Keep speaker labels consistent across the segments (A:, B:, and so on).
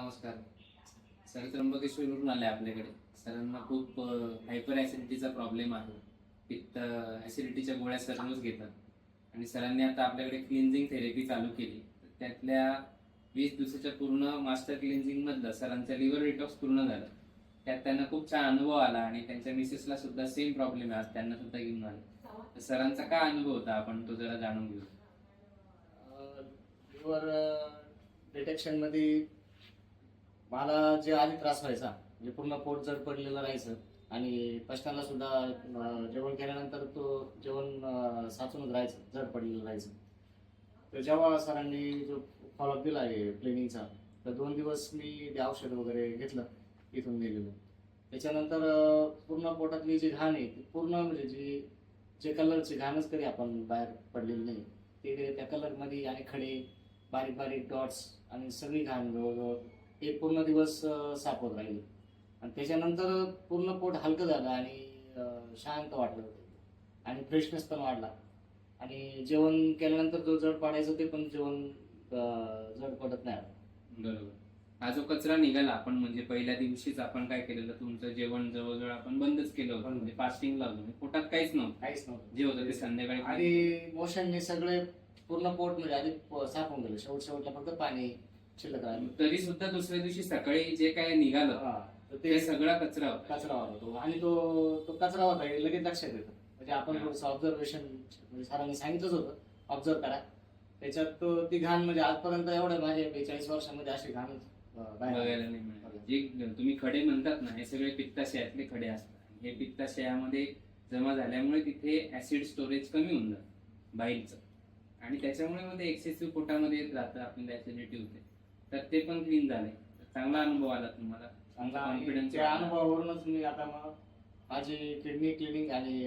A: नमस्कार. सर त्र्यंबकेश्वरवरून आले आपल्याकडे. सरांना खूप हायपर ॲसिडिटीचा प्रॉब्लेम आहे. पित्त ॲसिडिटीच्या गोळ्या सर घेतात. आणि सरांनी आता आपल्याकडे क्लिन्झिंग थेरपी चालू केली. तर त्यातल्या वीस दिवसाच्या पूर्ण मास्टर क्लिन्झिंग मधलं सरांचा लिव्हर डिटॉक्स पूर्ण झालं. त्यात त्यांना खूप छान अनुभव आला आणि त्यांच्या मिसेसला सुद्धा सेम प्रॉब्लेम आहे. त्यांना सुद्धा घेऊन आले. तर सरांचा काय अनुभव होता? आपण तो जरा जाणून घेऊ.
B: लिव्हर डिटेक्शनमध्ये मला जे आधी त्रास व्हायचा म्हणजे पूर्ण पोट जड पडलेलं राहायचं आणि पचनाला सुद्धा जेवण केल्यानंतर तो जेवण साचूनच राहायचं जड पडलेलं राहायचं. तर जेव्हा सरांनी जो फॉलोअप दिला आहे क्लिनिंगचा तर दोन दिवस मी ते औषध वगैरे घेतलं इथून नेलेलं. त्याच्यानंतर पूर्ण पोटातली जी घाण आहे ती पूर्ण म्हणजे जी जे कलरची घाणच कधी आपण बाहेर पडलेली नाही ते त्या कलरमध्ये आणि खडे बारीक बारीक डॉट्स आणि सगळी घाण जवळजवळ एक पूर्ण दिवस होत राहिली आणि त्याच्यानंतर पूर्ण पोट हलकं झालं आणि शांत वाटलं. आणि फ्रेशनेस पण वाढला. आणि जेवण केल्यानंतर जो जड पाडायचं ते पण जेवण जड पडत नाही.
A: बरोबर. हा जो कचरा निघाला आपण म्हणजे पहिल्या दिवशीच आपण काय केलेलं तुमचं जेवण जवळजवळ आपण बंदच केलं होतं. म्हणजे फास्टिंग लावलं म्हणजे पोटात काहीच नव्हतं.
B: काहीच नव्हतं.
A: जे होतं ते संध्याकाळी.
B: आणि मोशनने सगळे पूर्ण पोट म्हणजे आधी साफ होऊन गेलं शेवट शेवटला फक्त पाणी शिल्लक राहिलं.
A: तरी सुद्धा दुसऱ्या दिवशी सकाळी जे काय निघालं
B: हा, तर
A: ते
B: ते
A: सगळा कचरा होता.
B: कचरा होता तो. आणि तो तो कचरा होता हे लगेच लक्षात येतं. म्हणजे आपण
A: हा.
B: थोडंसं ऑब्झर्वेशन म्हणजे सरांनी सांगितलंच होतं. ऑब्झर्व करा. त्याच्यात तो ती घाण म्हणजे आजपर्यंत एवढ्या माझ्या बेचाळीस वर्षामध्ये अशी घाण अं, बाहेर
A: बघायला नाही मिळालं जे तुम्ही खडे म्हणतात ना हे सगळे पित्ताशयातले खडे असतात. हे पित्ताशयामध्ये जमा झाल्यामुळे तिथे ऍसिड स्टोरेज कमी होऊन जातं बाईलचं आणि त्याच्यामुळे मध्ये एक्सेसिव्ह पोटामध्ये येत राहतं आपल्याला ऍसिडिटी होते तर ते पण क्लीन झाले. तर चांगला अनुभव आला तुम्हाला.
B: चांगला
A: Confidence
B: त्या. अनुभवावरूनच मी आता मग माझी किडनी क्लिनिंग आणि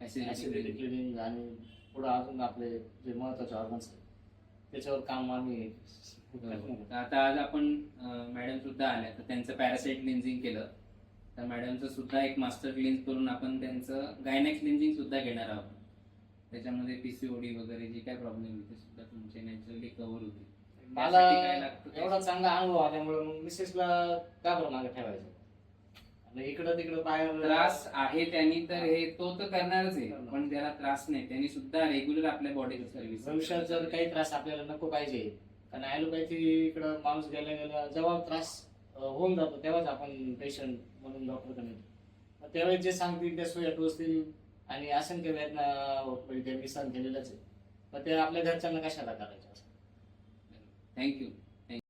A: ऍसिडिटी
B: क्लिनिंग आणि पुढे अजून आपले जे महत्त्वाचे ऑर्गन्स त्याच्यावर काम आम्ही
A: तर आता आज आपण मॅडम सुद्धा आल्या. तर त्यांचं पॅरासाईट क्लिन्झिंग केलं. तर मॅडमचं सुद्धा एक मास्टर क्लिन्स करून आपण त्यांचं गायनॅक क्लिन्झिंग सुद्धा घेणार आहोत. त्याच्यामध्ये पीसीओडी वगैरे जे काय प्रॉब्लेम ते सुद्धा तुमचे नॅचरली कव्हर होतील.
B: मला
A: त्यासाठी काय लागतं ते-
B: एवढा चांगला अनुभव आल्यामुळे मग मिसेसला का बरं मागे ठेवायचं. आणि इकडं तिकडं बाहेर
A: त्रास आहे त्यांनी तर हे. तो तर करणारच आहे. पण त्याला त्रास नाही त्यांनी सुद्धा रेग्युलर आपल्या बॉडीचं सर्व्हिस
B: भविष्यात जर काही त्रास आपल्याला नको पाहिजे कारण ॲलोपॅथी इकडं माणूस गेल्या गेल्या जेव्हा त्रास अं, होऊन जातो तेव्हाच आपण पेशंट म्हणून डॉक्टरकडे येतो मग त्यावेळेस जे सांगतील त्या सोया टोचतील आणि असंख्य वेदना त्यांनी सहन केलेलंच आहे मग ते आपल्या घरच्यांना कशाला करायचं असं
A: Thank you.